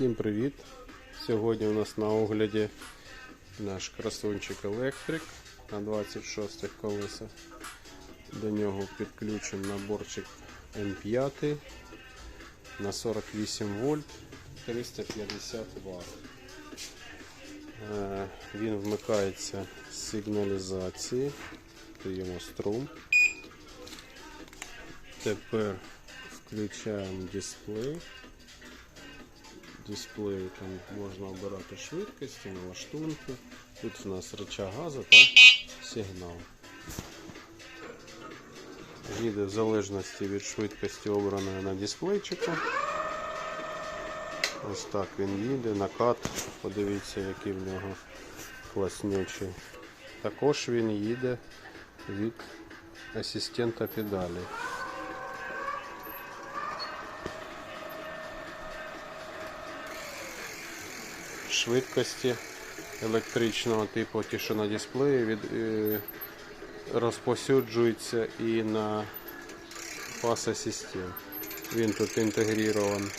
Всім привіт! Сьогодні у нас на огляді наш красунчик електрик на 26 колесах. До нього підключений наборчик М5 на 48 вольт 350 Вт. Е, Він вмикається з сигналізації, даємо струм. Тепер включаємо дисплей. Дисплей там можна обирати швидкості, налаштунки. Тут у нас рычаг газу та сигнал. Їде в залежності від швидкості обраної на дисплейчику. Ось так він їде, накат. Подивіться, який в нього класнючий. Також він їде від асистента педалі. Швидкості електричного типу, ті, що на дисплеї, від, е, розповсюджуються і на пас асистент. Він тут інтегрований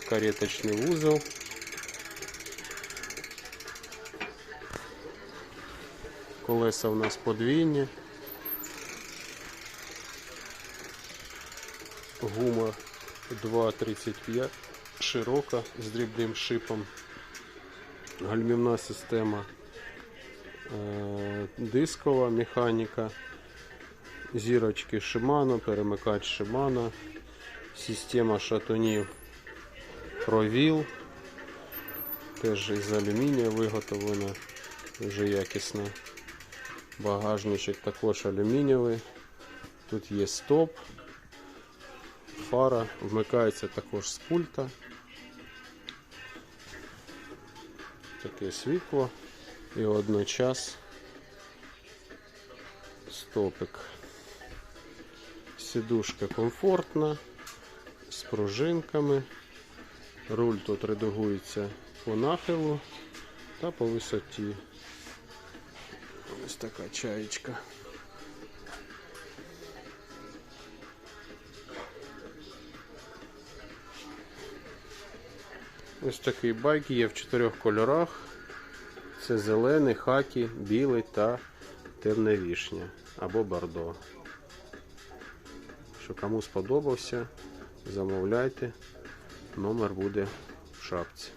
в кареточний вузол. Колеса у нас подвійні. Гума 2,35 широка з дрібним шипом гальмівна система, е, дискова механіка, зірочки Shimano, перемикач Shimano, система шатунів Провіл, теж із алюмінія виготовлена, дуже якісно. Багажничок також алюмінієвий. Тут є стоп, фара, вмикається також з пульта. Таке світло і одночас стопик. Сідушка комфортна, з пружинками. Руль тут редагується по нахилу та по висоті. Ось така чаєчка. Ось такий байк є в чотирьох кольорах. Це зелений, хакі, білий та темна вішня або бордо. Що кому сподобався, замовляйте. Номер буде в шапці.